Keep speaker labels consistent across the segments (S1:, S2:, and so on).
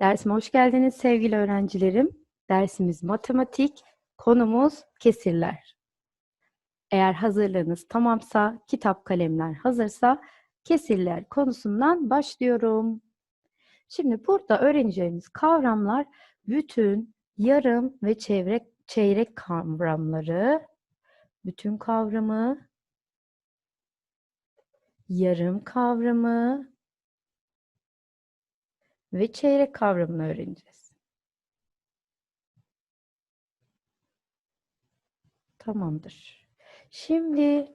S1: Dersime hoş geldiniz sevgili öğrencilerim. Dersimiz matematik, konumuz kesirler. Eğer hazırlığınız tamamsa, kitap kalemler hazırsa kesirler konusundan başlıyorum. Şimdi burada öğreneceğimiz kavramlar bütün, yarım ve çeyrek, çeyrek kavramları, bütün kavramı, yarım kavramı, ve çeyrek kavramını öğreneceğiz. Tamamdır. Şimdi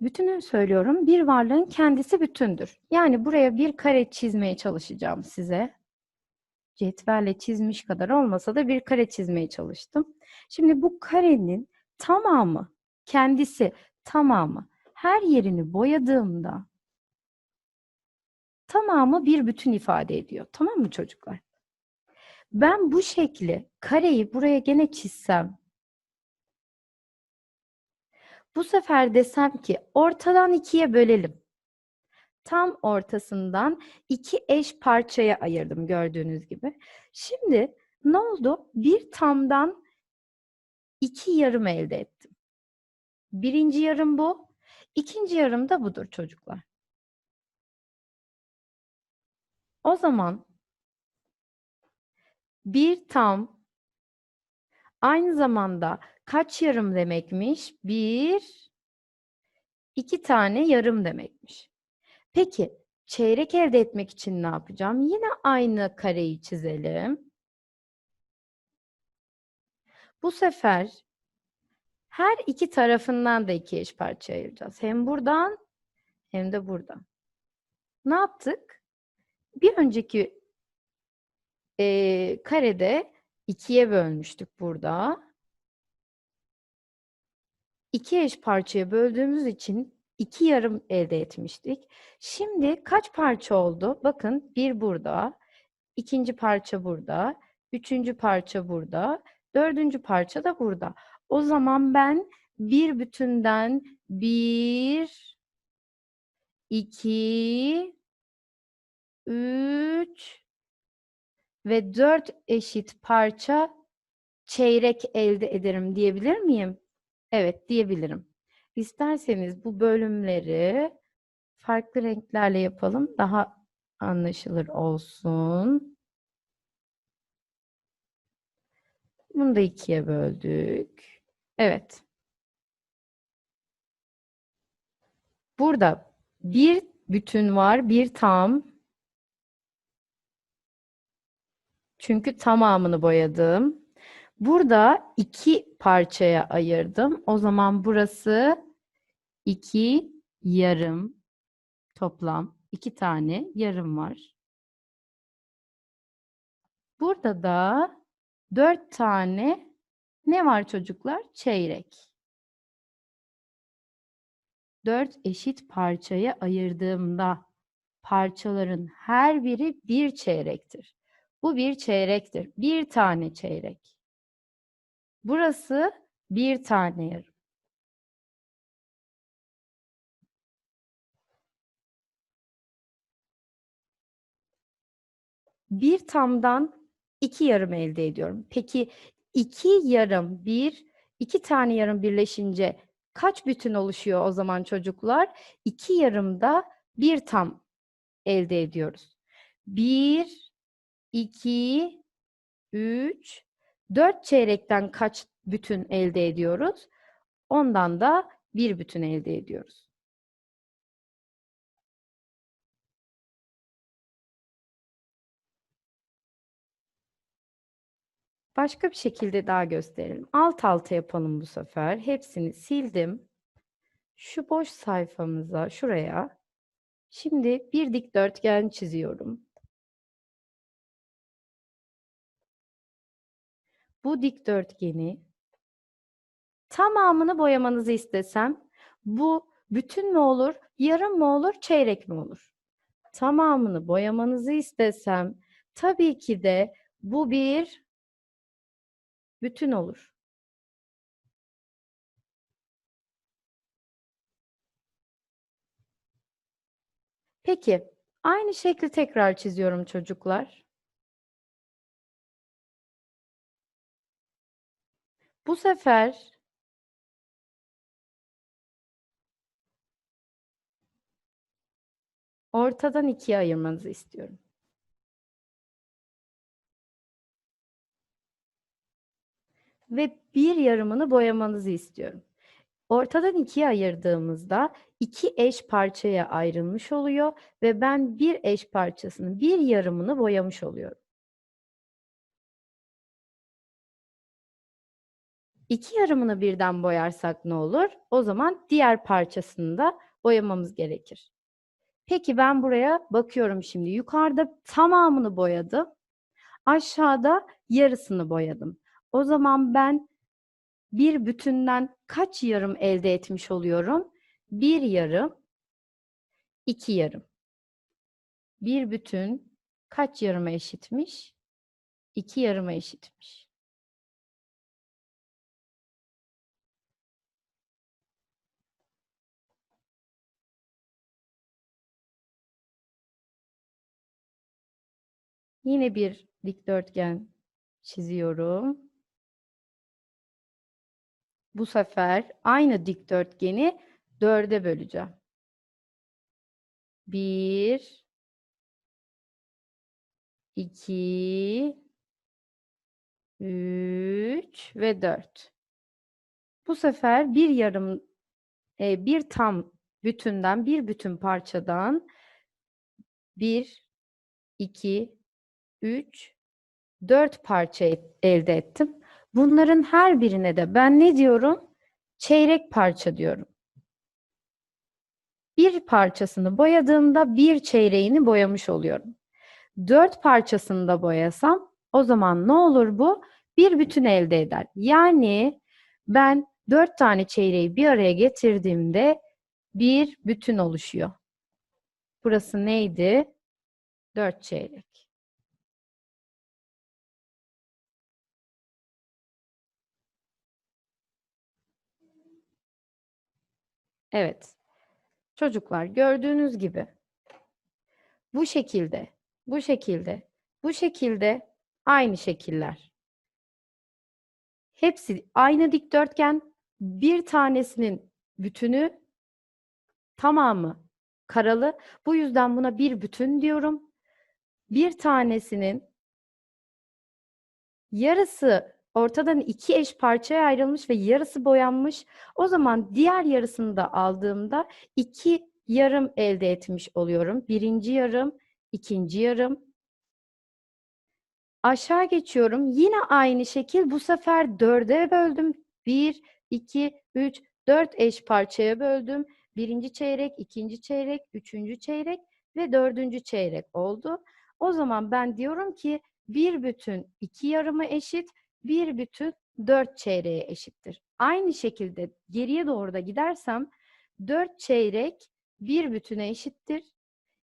S1: bütünü söylüyorum. Bir varlığın kendisi bütündür. Yani buraya bir kare çizmeye çalışacağım size. Cetvelle çizmiş kadar olmasa da bir kare çizmeye çalıştım. Şimdi bu karenin tamamı, kendisi tamamı her yerini boyadığımda tamamı bir bütün ifade ediyor. Tamam mı çocuklar? Ben bu şekli, kareyi buraya gene çizsem, bu sefer desem ki ortadan ikiye bölelim. Tam ortasından iki eş parçaya ayırdım gördüğünüz gibi. Şimdi ne oldu? Bir tamdan iki yarım elde ettim. Birinci yarım bu, ikinci yarım da budur çocuklar. O zaman bir tam aynı zamanda kaç yarım demekmiş? Bir, iki tane yarım demekmiş. Peki çeyrek elde etmek için ne yapacağım? Yine aynı kareyi çizelim. Bu sefer her iki tarafından da iki eş parça ayıracağız. Hem buradan hem de buradan. Ne yaptık? Bir önceki e, karede ikiye bölmüştük burada. İki eş parçaya böldüğümüz için iki yarım elde etmiştik. Şimdi kaç parça oldu? Bakın bir burada, ikinci parça burada, üçüncü parça burada, dördüncü parça da burada. O zaman ben bir bütünden bir, iki, üç ve dört eşit parça çeyrek elde ederim diyebilir miyim? Evet diyebilirim. İsterseniz bu bölümleri farklı renklerle yapalım. Daha anlaşılır olsun. Bunu da ikiye böldük. Evet. Burada bir bütün var, bir tam. Çünkü tamamını boyadım. Burada iki parçaya ayırdım. O zaman burası iki yarım toplam iki tane yarım var. Burada da dört tane ne var çocuklar? Çeyrek. Dört eşit parçaya ayırdığımda parçaların her biri bir çeyrektir. Bu bir çeyrektir. Bir tane çeyrek. Burası bir tane yarım. Bir tamdan iki yarım elde ediyorum. Peki iki yarım, bir, iki tane yarım birleşince kaç bütün oluşuyor o zaman çocuklar? İki yarımda bir tam elde ediyoruz. Bir, 2, 3, 4 çeyrekten kaç bütün elde ediyoruz? Ondan da bir bütün elde ediyoruz. Başka bir şekilde daha gösterelim. Alt alta yapalım bu sefer. Hepsini sildim. Şu boş sayfamıza, şuraya. Şimdi bir dikdörtgen çiziyorum. Bu dikdörtgeni tamamını boyamanızı istesem bu bütün mü olur, yarım mı olur, çeyrek mi olur? Tamamını boyamanızı istesem tabii ki de bu bir bütün olur. Peki Aynı şekli tekrar çiziyorum çocuklar. Bu sefer ortadan ikiye ayırmanızı istiyorum. Ve bir yarımını boyamanızı istiyorum. Ortadan ikiye ayırdığımızda iki eş parçaya ayrılmış oluyor ve ben bir eş parçasının bir yarımını boyamış oluyorum. İki yarımını birden boyarsak ne olur? O zaman diğer parçasını da boyamamız gerekir. Peki ben buraya bakıyorum şimdi. Yukarıda tamamını boyadım. Aşağıda yarısını boyadım. O zaman ben bir bütünden kaç yarım elde etmiş oluyorum? Bir yarım, iki yarım. Bir bütün kaç yarıma eşitmiş? İki yarıma eşitmiş. Yine bir dikdörtgen çiziyorum. Bu sefer aynı dikdörtgeni dörde böleceğim. Bir, iki, üç ve dört. Bu sefer bir yarım, e, bir tam bütünden, bir bütün parçadan bir, iki, üç, dört parça elde ettim. Bunların her birine de ben ne diyorum? Çeyrek parça diyorum. Bir parçasını boyadığımda bir çeyreğini boyamış oluyorum. Dört parçasını da boyasam o zaman ne olur bu? Bir bütün elde eder. Yani ben dört tane çeyreği bir araya getirdiğimde bir bütün oluşuyor. Burası neydi? Dört çeyrek. Evet. Çocuklar gördüğünüz gibi bu şekilde, bu şekilde, bu şekilde aynı şekiller. Hepsi aynı dikdörtgen. Bir tanesinin bütünü tamamı karalı. Bu yüzden buna bir bütün diyorum. Bir tanesinin yarısı ortadan iki eş parçaya ayrılmış ve yarısı boyanmış. O zaman diğer yarısını da aldığımda iki yarım elde etmiş oluyorum. Birinci yarım, ikinci yarım. Aşağı geçiyorum. Yine aynı şekil bu sefer dörde böldüm. Bir, iki, üç, dört eş parçaya böldüm. Birinci çeyrek, ikinci çeyrek, üçüncü çeyrek ve dördüncü çeyrek oldu. O zaman ben diyorum ki bir bütün iki yarıma eşit, bir bütün dört çeyreğe eşittir. Aynı şekilde geriye doğru da gidersem dört çeyrek bir bütüne eşittir.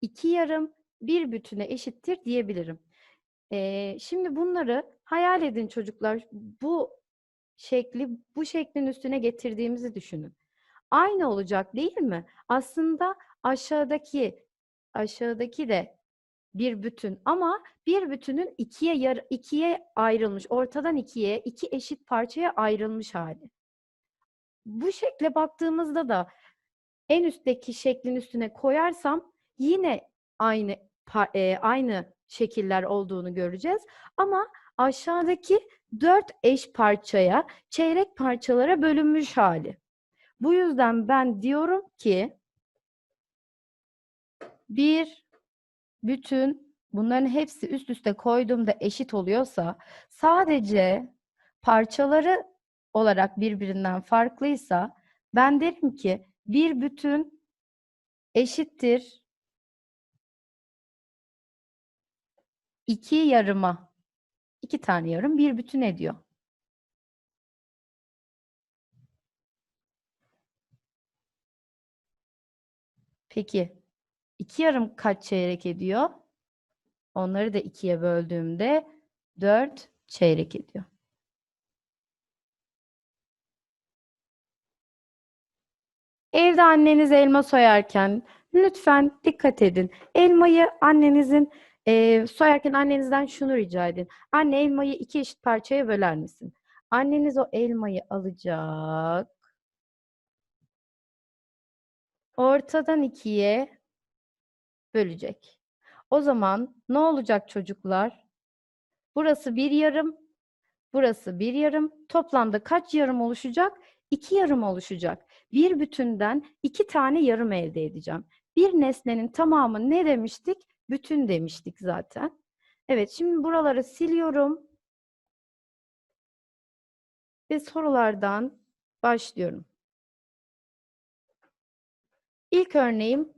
S1: iki yarım bir bütüne eşittir diyebilirim. Ee, şimdi bunları hayal edin çocuklar. Bu şekli bu şeklin üstüne getirdiğimizi düşünün. Aynı olacak değil mi? Aslında aşağıdaki aşağıdaki de bir bütün ama bir bütünün ikiye yar ikiye ayrılmış, ortadan ikiye, iki eşit parçaya ayrılmış hali. Bu şekle baktığımızda da en üstteki şeklin üstüne koyarsam yine aynı e, aynı şekiller olduğunu göreceğiz. Ama aşağıdaki dört eş parçaya, çeyrek parçalara bölünmüş hali. Bu yüzden ben diyorum ki bir bütün bunların hepsi üst üste koyduğumda eşit oluyorsa sadece parçaları olarak birbirinden farklıysa ben derim ki bir bütün eşittir iki yarıma. iki tane yarım bir bütün ediyor. Peki İki yarım kaç çeyrek ediyor? Onları da ikiye böldüğümde dört çeyrek ediyor. Evde anneniz elma soyarken Lütfen dikkat edin. Elmayı annenizin e, soyarken annenizden şunu rica edin. Anne elmayı iki eşit parçaya böler misin? Anneniz o elmayı alacak. Ortadan ikiye bölecek. O zaman ne olacak çocuklar? Burası bir yarım, burası bir yarım. Toplamda kaç yarım oluşacak? İki yarım oluşacak. Bir bütünden iki tane yarım elde edeceğim. Bir nesnenin tamamı ne demiştik? Bütün demiştik zaten. Evet, şimdi buraları siliyorum. Ve sorulardan başlıyorum. İlk örneğim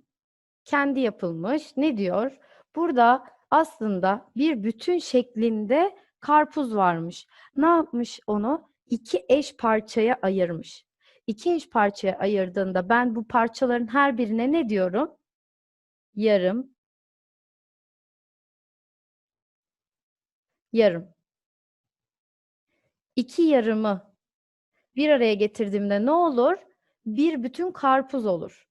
S1: kendi yapılmış. Ne diyor? Burada aslında bir bütün şeklinde karpuz varmış. Ne yapmış onu? İki eş parçaya ayırmış. İki eş parçaya ayırdığında ben bu parçaların her birine ne diyorum? Yarım. Yarım. İki yarımı bir araya getirdiğimde ne olur? Bir bütün karpuz olur.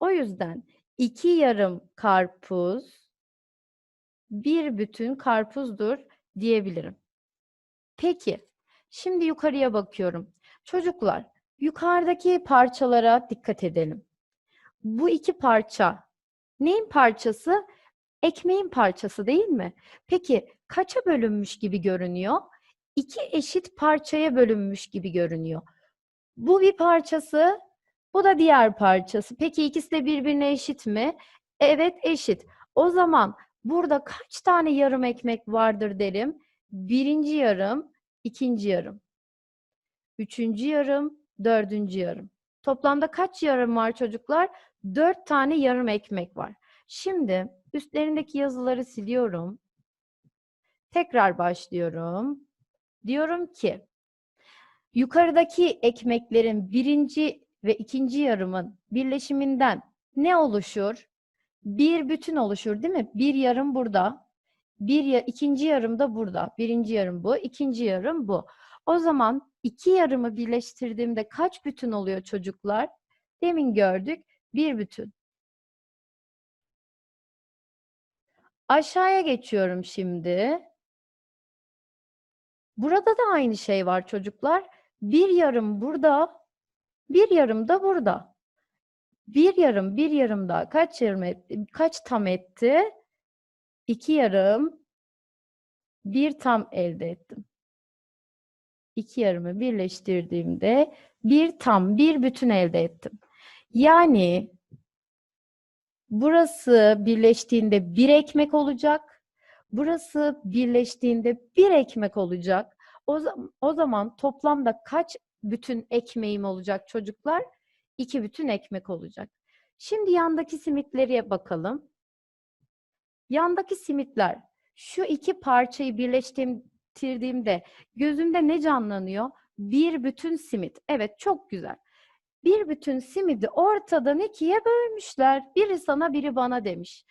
S1: O yüzden iki yarım karpuz bir bütün karpuzdur diyebilirim. Peki, şimdi yukarıya bakıyorum. Çocuklar, yukarıdaki parçalara dikkat edelim. Bu iki parça neyin parçası? Ekmeğin parçası değil mi? Peki kaça bölünmüş gibi görünüyor? İki eşit parçaya bölünmüş gibi görünüyor. Bu bir parçası, bu da diğer parçası. Peki ikisi de birbirine eşit mi? Evet eşit. O zaman burada kaç tane yarım ekmek vardır derim? Birinci yarım, ikinci yarım. Üçüncü yarım, dördüncü yarım. Toplamda kaç yarım var çocuklar? Dört tane yarım ekmek var. Şimdi üstlerindeki yazıları siliyorum. Tekrar başlıyorum. Diyorum ki yukarıdaki ekmeklerin birinci ve ikinci yarımın birleşiminden ne oluşur? Bir bütün oluşur değil mi? Bir yarım burada. Bir ikinci yarım da burada. Birinci yarım bu, ikinci yarım bu. O zaman iki yarımı birleştirdiğimde kaç bütün oluyor çocuklar? Demin gördük. Bir bütün. Aşağıya geçiyorum şimdi. Burada da aynı şey var çocuklar. Bir yarım burada, bir yarım da burada. Bir yarım, bir yarım daha kaç yarım etti? Kaç tam etti? İki yarım, bir tam elde ettim. İki yarımı birleştirdiğimde bir tam, bir bütün elde ettim. Yani burası birleştiğinde bir ekmek olacak. Burası birleştiğinde bir ekmek olacak. O, o zaman toplamda kaç bütün ekmeğim olacak çocuklar? İki bütün ekmek olacak. Şimdi yandaki simitlere bakalım. Yandaki simitler şu iki parçayı birleştirdiğimde gözümde ne canlanıyor? Bir bütün simit. Evet çok güzel. Bir bütün simidi ortadan ikiye bölmüşler. Biri sana biri bana demiş.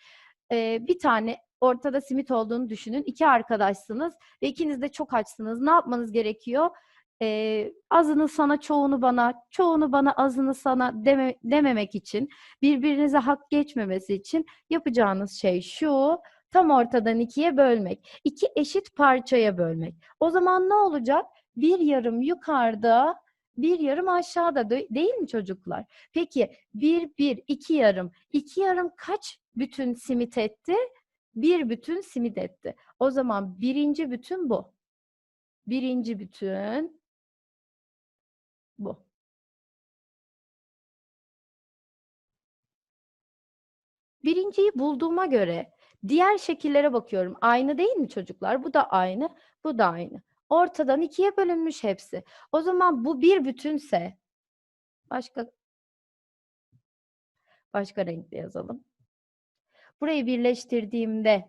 S1: Ee, bir tane ortada simit olduğunu düşünün. İki arkadaşsınız ve ikiniz de çok açsınız. Ne yapmanız gerekiyor? Ee, azını sana, çoğunu bana, çoğunu bana, azını sana deme, dememek için, birbirinize hak geçmemesi için yapacağınız şey şu, tam ortadan ikiye bölmek. İki eşit parçaya bölmek. O zaman ne olacak? Bir yarım yukarıda, bir yarım aşağıda değil mi çocuklar? Peki bir, bir, iki yarım. İki yarım kaç bütün simit etti? bir bütün simit etti. O zaman birinci bütün bu. Birinci bütün bu. Birinciyi bulduğuma göre diğer şekillere bakıyorum. Aynı değil mi çocuklar? Bu da aynı, bu da aynı. Ortadan ikiye bölünmüş hepsi. O zaman bu bir bütünse başka başka renkle yazalım. Burayı birleştirdiğimde,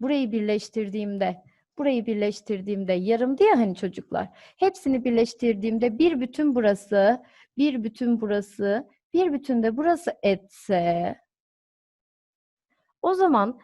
S1: burayı birleştirdiğimde, burayı birleştirdiğimde yarım diye hani çocuklar. Hepsini birleştirdiğimde bir bütün burası, bir bütün burası, bir bütün de burası etse o zaman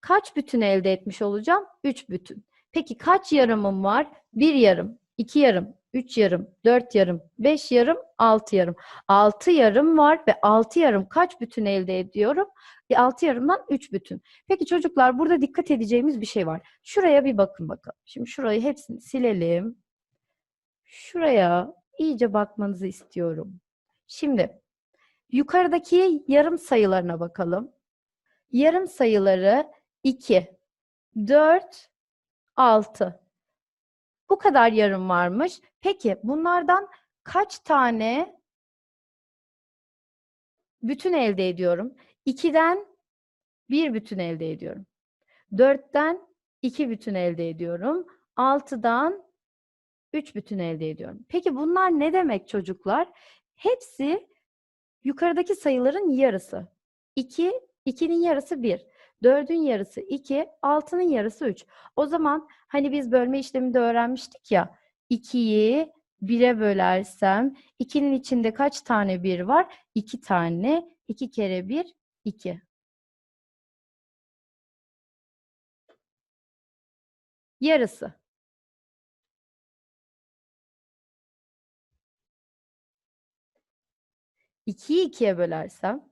S1: kaç bütün elde etmiş olacağım? Üç bütün. Peki kaç yarımım var? Bir yarım, iki yarım, 3 yarım, 4 yarım, 5 yarım, 6 yarım. 6 yarım var ve 6 yarım kaç bütün elde ediyorum? 6 yarımdan 3 bütün. Peki çocuklar burada dikkat edeceğimiz bir şey var. Şuraya bir bakın bakalım. Şimdi şurayı hepsini silelim. Şuraya iyice bakmanızı istiyorum. Şimdi yukarıdaki yarım sayılarına bakalım. Yarım sayıları 2, 4, 6. Bu kadar yarım varmış. Peki bunlardan kaç tane bütün elde ediyorum? 2'den bir bütün elde ediyorum. 4'ten iki bütün elde ediyorum. 6'dan üç bütün elde ediyorum. Peki bunlar ne demek çocuklar? Hepsi yukarıdaki sayıların yarısı. 2, 2'nin yarısı 1. 4'ün yarısı 2, 6'nın yarısı 3. O zaman hani biz bölme işleminde öğrenmiştik ya 2'yi 1'e bölersem 2'nin içinde kaç tane 1 var? 2 tane. 2 kere 1, 2. Yarısı. İkiyi ikiye bölersem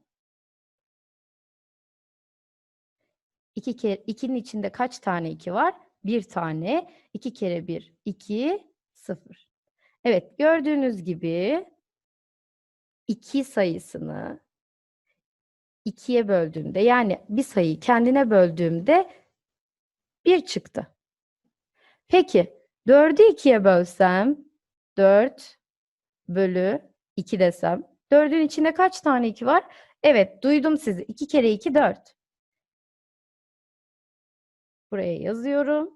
S1: 2 kere 2'nin içinde kaç tane 2 var? Bir tane. 2 kere 1 2 0. Evet, gördüğünüz gibi 2 sayısını 2'ye böldüğümde yani bir sayıyı kendine böldüğümde 1 çıktı. Peki 4'ü 2'ye bölsem 4 bölü 2 desem 4'ün içinde kaç tane 2 var? Evet, duydum sizi. 2 kere 2 4. Buraya yazıyorum.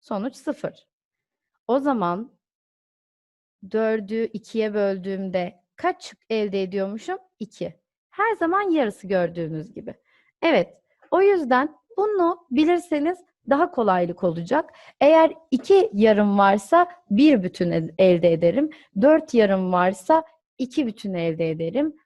S1: Sonuç 0. O zaman 4'ü 2'ye böldüğümde kaç elde ediyormuşum? 2. Her zaman yarısı gördüğünüz gibi. Evet, o yüzden bunu bilirseniz daha kolaylık olacak. Eğer iki yarım varsa bir bütün elde ederim. Dört yarım varsa iki bütün elde ederim.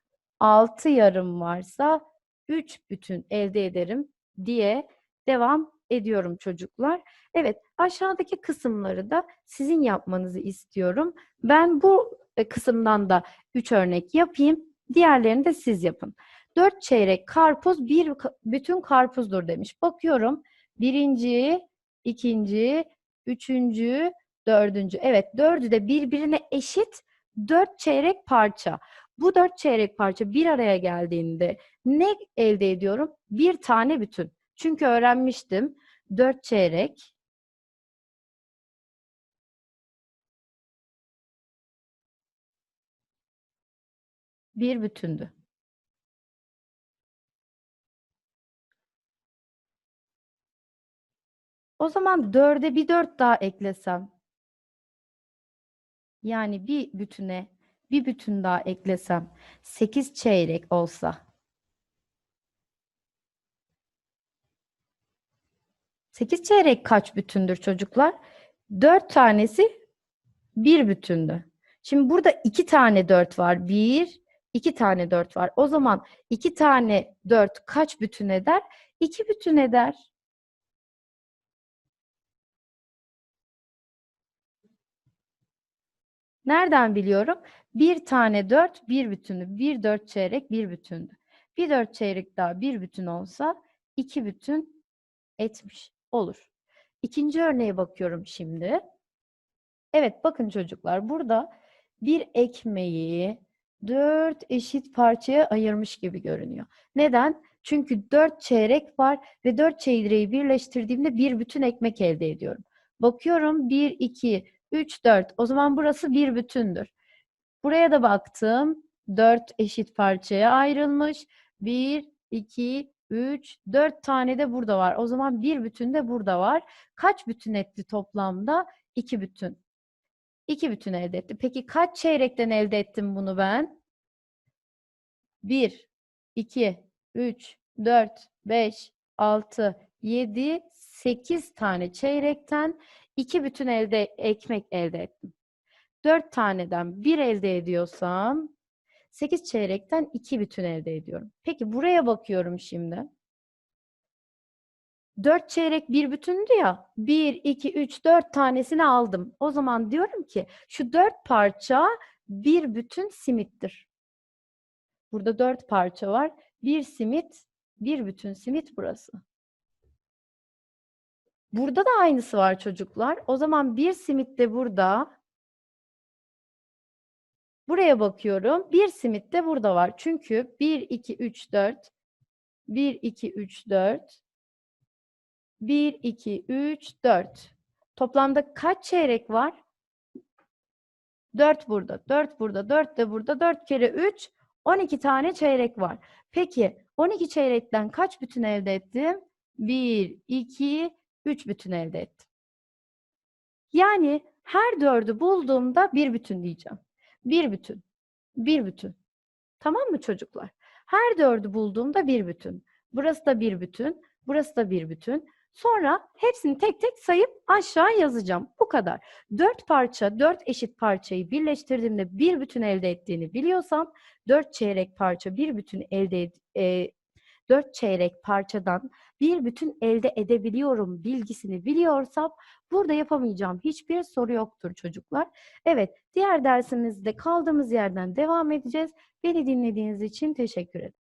S1: Altı yarım varsa üç bütün elde ederim diye devam ediyorum çocuklar. Evet aşağıdaki kısımları da sizin yapmanızı istiyorum. Ben bu e, kısımdan da üç örnek yapayım. Diğerlerini de siz yapın. Dört çeyrek karpuz bir bütün karpuzdur demiş. Bakıyorum birinci, ikinci, üçüncü, dördüncü. Evet dördü de birbirine eşit dört çeyrek parça. Bu dört çeyrek parça bir araya geldiğinde ne elde ediyorum? Bir tane bütün. Çünkü öğrenmiştim. Dört çeyrek bir bütündü. O zaman dörde bir dört daha eklesem. Yani bir bütüne bir bütün daha eklesem. Sekiz çeyrek olsa. Sekiz çeyrek kaç bütündür çocuklar? Dört tanesi bir bütündü. Şimdi burada iki tane dört var. Bir, iki tane dört var. O zaman iki tane dört kaç bütün eder? İki bütün eder. Nereden biliyorum? Bir tane dört, bir bütünü. Bir dört çeyrek, bir bütündü. Bir dört çeyrek daha bir bütün olsa iki bütün etmiş olur. İkinci örneğe bakıyorum şimdi. Evet bakın çocuklar burada bir ekmeği dört eşit parçaya ayırmış gibi görünüyor. Neden? Çünkü dört çeyrek var ve dört çeyreği birleştirdiğimde bir bütün ekmek elde ediyorum. Bakıyorum bir, iki, 3, 4. O zaman burası bir bütündür. Buraya da baktım. 4 eşit parçaya ayrılmış. 1, 2, 3, 4 tane de burada var. O zaman bir bütün de burada var. Kaç bütün etti toplamda? 2 bütün. 2 bütün elde etti. Peki kaç çeyrekten elde ettim bunu ben? 1, 2, 3, 4, 5, 6, 7, 8 tane çeyrekten iki bütün elde ekmek elde ettim. Dört taneden bir elde ediyorsam sekiz çeyrekten iki bütün elde ediyorum. Peki buraya bakıyorum şimdi. 4 çeyrek bir bütündü ya. 1, 2, 3, 4 tanesini aldım. O zaman diyorum ki şu 4 parça bir bütün simittir. Burada 4 parça var. Bir simit, bir bütün simit burası. Burada da aynısı var çocuklar. O zaman bir simit de burada. Buraya bakıyorum. Bir simit de burada var. Çünkü 1, 2, 3, 4. 1, 2, 3, 4. 1, 2, 3, 4. Toplamda kaç çeyrek var? 4 burada, 4 burada, 4 de burada. 4 kere 3, 12 tane çeyrek var. Peki 12 çeyrekten kaç bütün elde ettim? 1, 2, 3 bütün elde ettim. Yani her dördü bulduğumda bir bütün diyeceğim. Bir bütün, bir bütün. Tamam mı çocuklar? Her dördü bulduğumda bir bütün. Burası da bir bütün, burası da bir bütün. Sonra hepsini tek tek sayıp aşağı yazacağım. Bu kadar. Dört parça, dört eşit parçayı birleştirdiğimde bir bütün elde ettiğini biliyorsam, dört çeyrek parça bir bütün elde ed- e, dört çeyrek parçadan bir bütün elde edebiliyorum bilgisini biliyorsam burada yapamayacağım hiçbir soru yoktur çocuklar. Evet, diğer dersimizde kaldığımız yerden devam edeceğiz. Beni dinlediğiniz için teşekkür ederim.